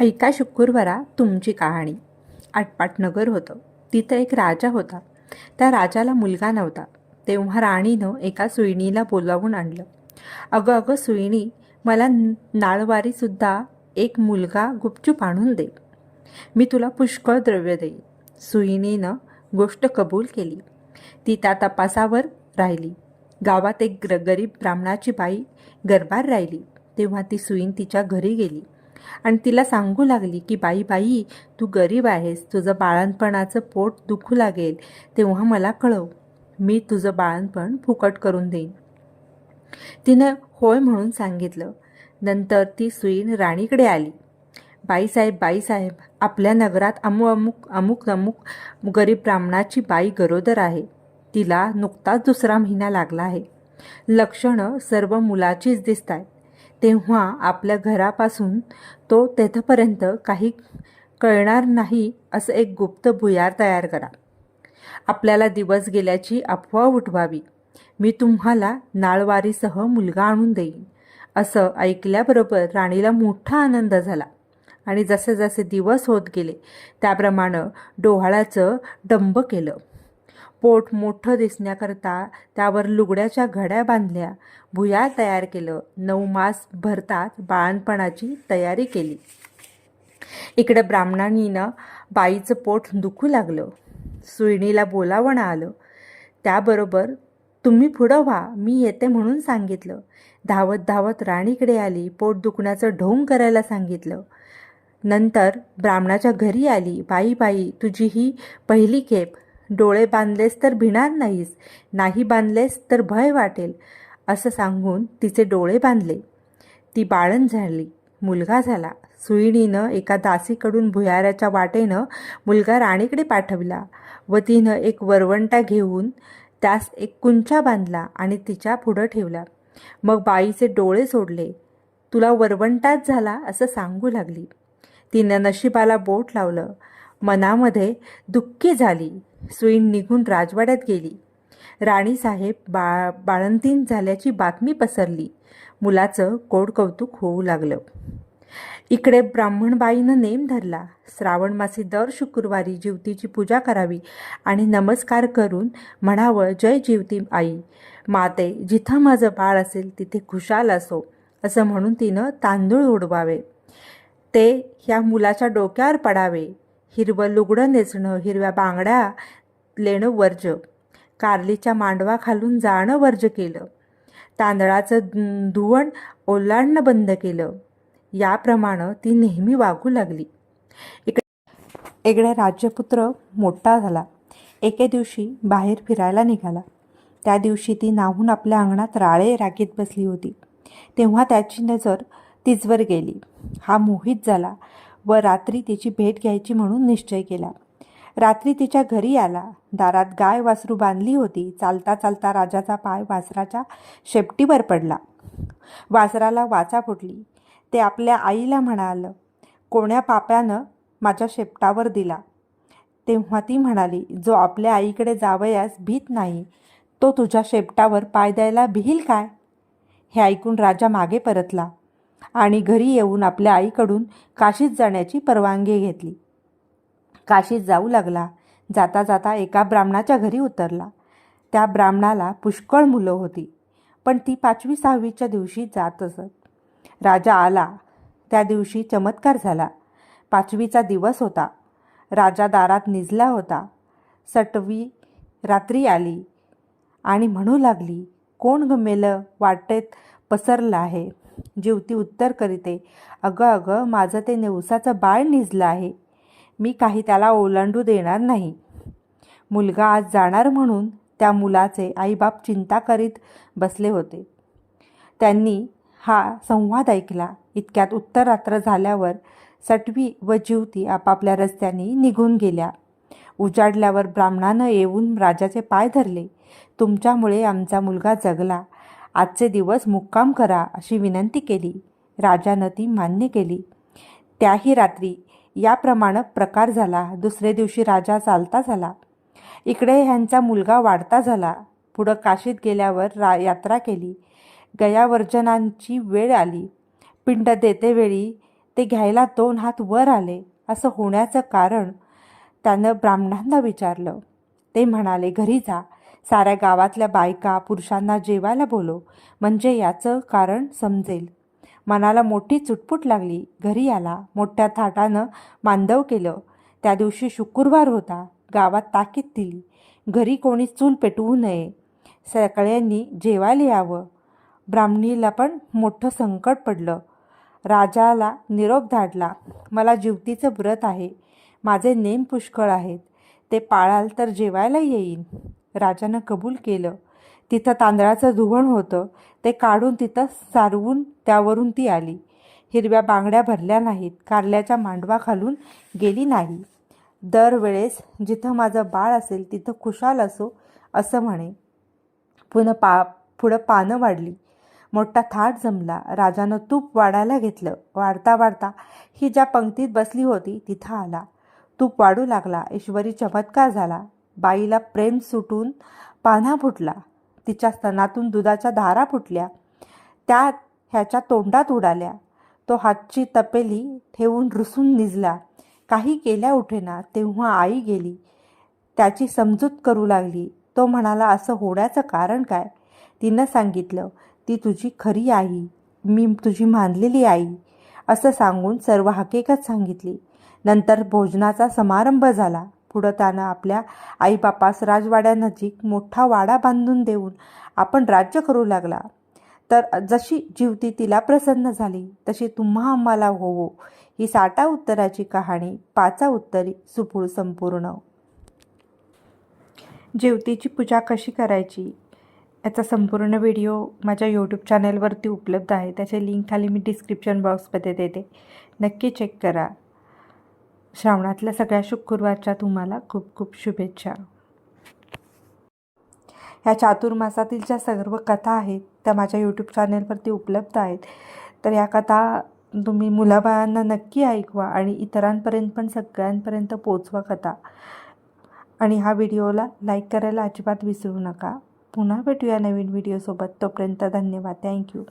ऐका शुक्रवारा तुमची कहाणी. आटपाटनगर होतं. तिथं एक राजा होता. त्या राजाला मुलगा नव्हता. तेव्हा राणीनं एका सुईणीला बोलावून आणलं. अगं अगं सुईणी मला नाळवारीसुद्धा एक मुलगा गुपचूप आणून दे. मी तुला पुष्कळ द्रव्य देईन. सुईणीनं गोष्ट कबूल केली. ती त्या तपासावर राहिली. गावात एक गरीब ब्राह्मणाची बाई गरबार राहिली. तेव्हा ती सुईण तिच्या घरी गेली. आणि तिला सांगू लागली की बाई बाई तू गरीब आहेस. तुझं बाळणपणाचं पोट दुखू लागेल. तेव्हा मला कळव. मी तुझं बाळणपण फुकट करून देईन. तिनं होय म्हणून सांगितलं. नंतर ती सुईन राणीकडे आली. बाईसाहेब बाईसाहेब आपल्या नगरात अमु अमुक अमुक अमुक गरीब ब्राह्मणाची बाई गरोदर आहे. तिला नुकताच दुसरा महिना लागला आहे. लक्षणं सर्व मुलाचीच दिसत आहेत तेव्हा आपल्या घरापासून तो तेथपर्यंत काही कळणार नाही असं एक गुप्त भुयार तयार करा. आपल्याला दिवस गेल्याची अफवा उठवावी. मी तुम्हाला नाळवारीसह मुलगा आणून देईन. असं ऐकल्याबरोबर राणीला मोठा आनंद झाला. आणि जसे जसे दिवस होत गेले त्याप्रमाणे डोहाळ्याचं डंब केलं. पोट मोठं दिसण्याकरता त्यावर लुगड्याच्या घड्या बांधल्या. भुयार तयार केलं. नऊ मास भरतात बाळणपणाची तयारी केली. इकडे ब्राह्मणांनीनं बाईचं पोट दुखू लागलं. सुईणीला बोलावणं आलं. त्याबरोबर तुम्ही पुढं व्हा. मी येते म्हणून सांगितलं. धावत धावत राणीकडे आली. पोट दुखण्याचं ढोंग करायला सांगितलं. नंतर ब्राह्मणाच्या घरी आली. बाई बाई तुझी ही पहिली खेप. डोळे बांधलेस तर भिणार नाहीस नाही बांधलेस तर भय वाटेल असं सांगून तिचे डोळे बांधले. ती बाळण झाली मुलगा झाला. सुईणीनं एका दासीकडून भुयाराच्या वाटेनं मुलगा राणीकडे पाठवला व तिनं एक वरवंटा घेऊन त्यास एक कुंचा बांधला आणि तिच्या पुढं ठेवला. मग बाईचे डोळे सोडले. तुला वरवंटाच झाला असं सांगू लागली. तिनं नशिबाला बोट लावलं. मनामध्ये दुःखी झाली. सुईण निघून राजवाड्यात गेली. राणीसाहेब बा बाळंतीन झाल्याची बातमी पसरली. मुलाचं कोड कौतुक होऊ लागलं. इकडे ब्राह्मणबाईनं नेम धरला. श्रावण मासी दर शुक्रवारी जीवतीची पूजा करावी आणि नमस्कार करून म्हणावं जय जीवती आई. माते जिथं माझं बाळ असेल तिथे खुशाल असो असं म्हणून तिनं तांदूळ उडवावे. ते ह्या मुलाच्या डोक्यावर पडावे. हिरवं लुगडं नेसणं हिरव्या बांगड्या लेणं वर्ज. कारलीच्या मांडवा खालून जाणं वर्ज केलं. तांदळाचं धुवण ओलांडणं बंद केलं. याप्रमाणे ती नेहमी वागू लागली. इकडे इकडे राज्यपुत्र मोठा झाला. एके दिवशी बाहेर फिरायला निघाला. त्या दिवशी ती नाहून आपल्या अंगणात राळे रागीत बसली होती. तेव्हा त्याची नजर तिचवर गेली. हा मोहित झाला. व रात्री तिची भेट घ्यायची म्हणून निश्चय केला. रात्री तिच्या घरी आला. दारात गाय वासरू बांधली होती. चालता चालता राजाचा पाय वासराच्या शेपटीवर पडला. वासराला वाचा फुटली. ते आपल्या आईला म्हणालं कोण्या पाप्यानं माझ्या शेपटावर दिला? तेव्हा ती म्हणाली जो आपल्या आईकडे जावयास भीत नाही तो तुझ्या शेपटावर पाय द्यायला भिईल काय? हे ऐकून राजा मागे परतला. आणि घरी येऊन आपल्या आईकडून काशीत जाण्याची परवानगी घेतली. काशीत जाऊ लागला. जाता जाता एका ब्राह्मणाच्या घरी उतरला. त्या ब्राह्मणाला पुष्कळ मुलं होती पण ती पाचवी सहावीच्या दिवशी जात असत. राजा आला. त्या दिवशी चमत्कार झाला. पाचवीचा दिवस होता. राजा दारात निजला होता. सटवी रात्री आली आणि म्हणू लागली कोण गमेलं वाटेत पसरलं आहे? जीवती उत्तर करीते अगं अगं माझं ते नेवसाचं बाळ निजलं आहे. मी काही त्याला ओलांडू देणार नाही. मुलगा आज जाणार म्हणून त्या मुलाचे आईबाप चिंता करीत बसले होते. त्यांनी हा संवाद ऐकला. इतक्यात उत्तरात्र झाल्यावर सटवी व जीवती आपापल्या रस्त्याने निघून गेल्या. उजाडल्यावर ब्राह्मणानं येऊन राजाचे पाय धरले. तुमच्यामुळे आमचा मुलगा जगला. आजचे दिवस मुक्काम करा अशी विनंती केली. राजानं ती मान्य केली. त्याही रात्री याप्रमाणे प्रकार झाला. दुसरे दिवशी राजा चालता झाला. इकडे ह्यांचा मुलगा वाढता झाला. पुढं काशीत गेल्यावर रा यात्रा केली. गयावर्जनांची वेळ आली. पिंड देतेवेळी ते घ्यायला दोन हात वर आले. असं होण्याचं कारण त्यानं ब्राह्मणांना विचारलं. ते म्हणाले घरी जा. साऱ्या गावातल्या बायका पुरुषांना जेवायला बोलो म्हणजे याचं कारण समजेल. मनाला मोठी चुटपुट लागली. घरी आला. मोठ्या थाटानं मांदव केलं. त्या दिवशी शुक्रवार होता. गावात ताकीद दिली. घरी कोणी चूल पेटवू नये. सगळ्यांनी जेवायला यावं. ब्राह्मणीला पण मोठं संकट पडलं. राजाला निरोप धाडला. मला जीवतीचं व्रत आहे. माझे नेम पुष्कळ आहेत. ते पाळाल तर जेवायला येईन. राजानं कबूल केलं. तिथं तांदळाचं धुवण होतं. ते काढून तिथं सारवून त्यावरून ती आली. हिरव्या बांगड्या भरल्या नाहीत. कारल्याच्या मांडवा खालून गेली नाही. दरवेळेस जिथं माझं बाळ असेल तिथं खुशाल असो असं म्हणे. पुन्हा पा पुढं पानं वाढली. मोठा थाट जमला. राजानं तूप वाढायला घेतलं. वाढता वाढता ही ज्या पंक्तीत बसली होती तिथं आला. तूप वाढू लागला. ईश्वरी चमत्कार झाला. बाईला प्रेम सुटून पान्हा फुटला. तिच्या स्तनातून दुधाच्या धारा फुटल्या. त्या ह्याच्या तोंडात उडाल्या. तो हातची तपेली ठेवून रुसून निजला. काही केल्या उठेना तेव्हा आई गेली. त्याची समजूत करू लागली. तो म्हणाला असं होण्याचं कारण काय? तिनं सांगितलं ती तुझी खरी आई. मी तुझी मानलेली आई. असं सांगून सर्व हकीकत सांगितली. नंतर भोजनाचा समारंभ झाला. पुढं त्यानं आपल्या आईबापास राजवाड्यानजीक मोठा वाडा बांधून देऊन आपण राज्य करू लागला. तर जशी जीवती तिला प्रसन्न झाली तशी तुम्हा आम्हाला होवो. ही साठा उत्तराची कहाणी पाचा उत्तरी सुपूळ संपूर्ण. जेवतीची पूजा कशी करायची? याचा संपूर्ण व्हिडिओ माझ्या यूट्यूब चॅनलवरती उपलब्ध आहे. त्याचे लिंक खाली मी डिस्क्रिप्शन बॉक्समध्ये देते. नक्की चेक करा. श्रावणातल्या सगळ्या शुक्रवारच्या तुम्हाला खूप खूप शुभेच्छा. ह्या चातुर्मासातील ज्या सर्व कथा आहेत त्या माझ्या यूट्यूब चॅनलवरती उपलब्ध आहेत. तर या कथा तुम्ही मुलाबाळांना नक्की ऐकवा आणि इतरांपर्यंत पण सगळ्यांपर्यंत पोचवा कथा. आणि हा व्हिडिओला लाईक करायला अजिबात विसरू नका. पुन्हा भेटूया नवीन व्हिडिओसोबत. तोपर्यंत धन्यवाद. थँक्यू